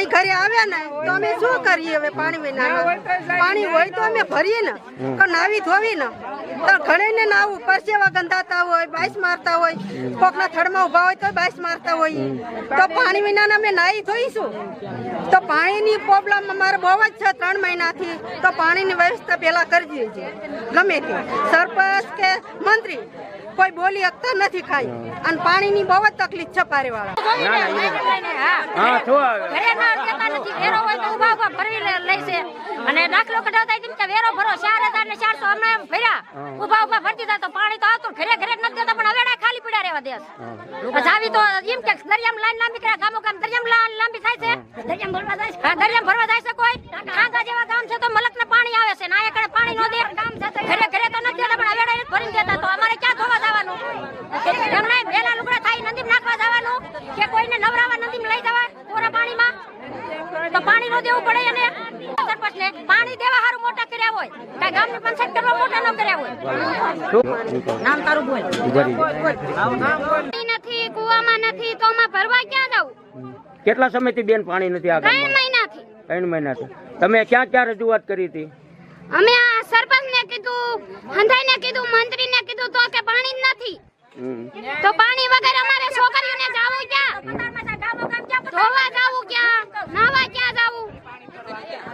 પાણી ઘરે આવ્યા ને, તો અમે શું કરીએ હવે પાણી વિના પાણી હોય તો અમે ભરીએ ને, તો નાવી ધોવી ને. તો ઘણે ને નાવું પરસેવા ગંધાતા હોય, બાઈસ મારતા હોય, કોકના થડમાં ઊભા હોય તો બાઈસ મારતા હોય. તો પાણી વિના અમે નાહી ધોઈશું. તો પાણીની પ્રોબ્લેમ અમારે બહુ જ છે ત્રણ મહિનાથી. તો પાણીની વ્યવસ્થા પહેલાં કરી દેજો ગમે તે. સરપંચ કે મંત્રી કોઈ બોલી શકતા નથી ખાઈ. અને પાણીની બહુ જ તકલીફ છે પારેવાળા. હા શું આવે ઘરે ના અટકતા નથી વેરો હોય તો ઊભા ઊભા ભરવી લે- લે છે. અને દાખલો કઢાવતા કે વેરો ભરો ચાર હજાર ને ચારસો અમે ભર્યા. ઊભા ઊભા ભરતી હતા તો પાણી તો આવતું ઘરે ઘરે નથી દેતા પણ હવે ખાલી પડ્યા રહેવા દે જાવી તો એમ કે દરિયામાં લાઈન લાંબી કર્યા ગામો ગામ દરિયામાં લાઈન લાંબી થાય છે. દરિયામાં ભરવા જાય છે? દરિયામાં ભરવા જાય છે કોઈ? ખાંગા જેવા ગામ છે તો મલક પાણી આવે છે. ના એકડે પાણી નો દે ઘરે ઘરે તો નથી દેતા પણ હવે ભરીને દેતા તો અમારે ક્યાં ધોવા જવાનું એમને વેલા લુગડા થાય નદીમાં નાખવા જવાનું કે કોઈને નવરાવા નદીમાં લઈ જવા કોરા પાણીમાં? તો પાણી નો દેવું પડે એને. સરપંચને પાણી દેવા હારું મોટા કર્યા હોય. કાંઈ ગામની પંચાયત કરવા મોટા ન કર્યા હોય. નામ તારું બોલ. નથી કુવામાં નથી તો માં ભરવા ક્યાં જાવ કેટલા સમયથી બેન પાણી નથી આ ત્રણ મહિનાથી. ત્રણ મહિનાથી. તમે ક્યાં ક્યાં રજૂઆત કરી હતી? અમે આ સરપંચને કીધું હંધાઈને કીધું મંત્રીને કીધું તો કે પાણી જ નથી. તો પાણી વગર અમારે છોકરીઓને જાવું ક્યાં ધોવા જાવું ક્યાં નાવા ક્યાં જાવું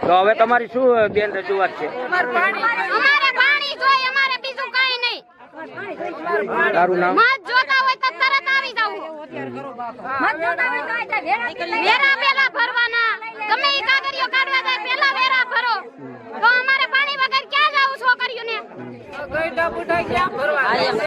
તો હવે તમારી શું બેન રજૂઆત છે? અમારે પાણી જોઈએ અમારે બીજું કાંઈ નહીં. તારું નામ? મત જોતા હોય તો તરત આવી જાવું. વેરા પેલા. ભરવાના. ગમે ઈ કાગળિયો કાઢવા જાય પેલા વેરા ભરો. તો અમારે પાણી વગર ક્યાં જાવ છોકરીઓને?